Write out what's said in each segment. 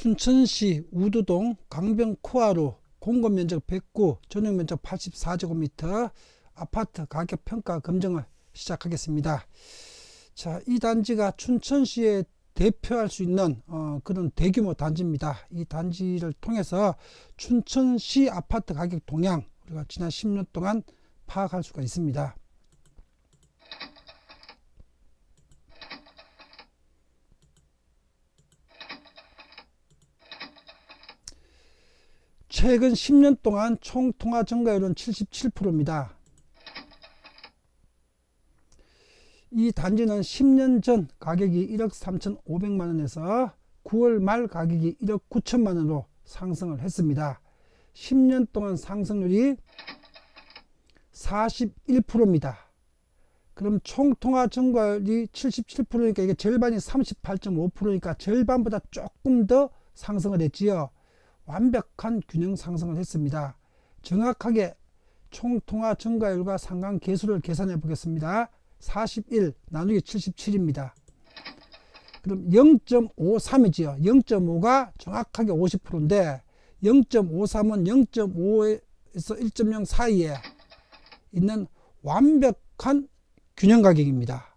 춘천시 우두동 강변 코아루 공급 면적 109, 전용 면적 84제곱미터 아파트 가격 평가 검증을 시작하겠습니다. 자, 이 단지가 춘천시에 대표할 수 있는 어, 그런 대규모 단지입니다. 이 단지를 통해서 춘천시 아파트 가격 동향 우리가 지난 10년 동안 파악할 수가 있습니다. 최근 10년 동안 총 통화 증가율은 77%입니다. 이 단지는 10년 전 가격이 1억 3,500만 원에서 9월 말 가격이 1억 9천만 원으로 상승을 했습니다. 10년 동안 상승률이 41%입니다. 그럼 총 통화 증가율이 77%니까 이게 절반이 38.5%니까 절반보다 조금 더 상승을 했지요. 완벽한 균형 상승을 했습니다. 정확하게 총 통화 증가율과 상관 계수를 계산해 보겠습니다. 41 나누기 77입니다. 그럼 0.53이지요. 0.5가 정확하게 50%인데 0.53은 0.5에서 1.0 사이에 있는 완벽한 균형 가격입니다.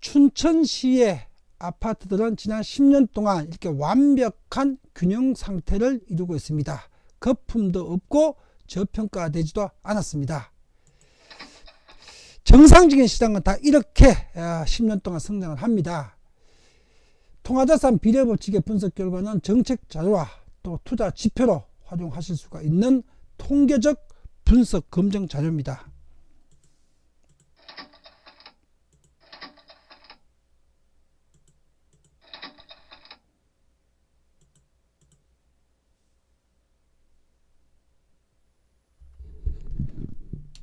춘천시의 아파트들은 지난 10년 동안 이렇게 완벽한 균형 상태를 이루고 있습니다. 거품도 없고 저평가되지도 않았습니다. 정상적인 시장은 다 이렇게 10년 동안 성장을 합니다. 통화자산 비례법칙의 분석 결과는 정책 자료와 또 투자 지표로 활용하실 수가 있는 통계적 분석 검증 자료입니다.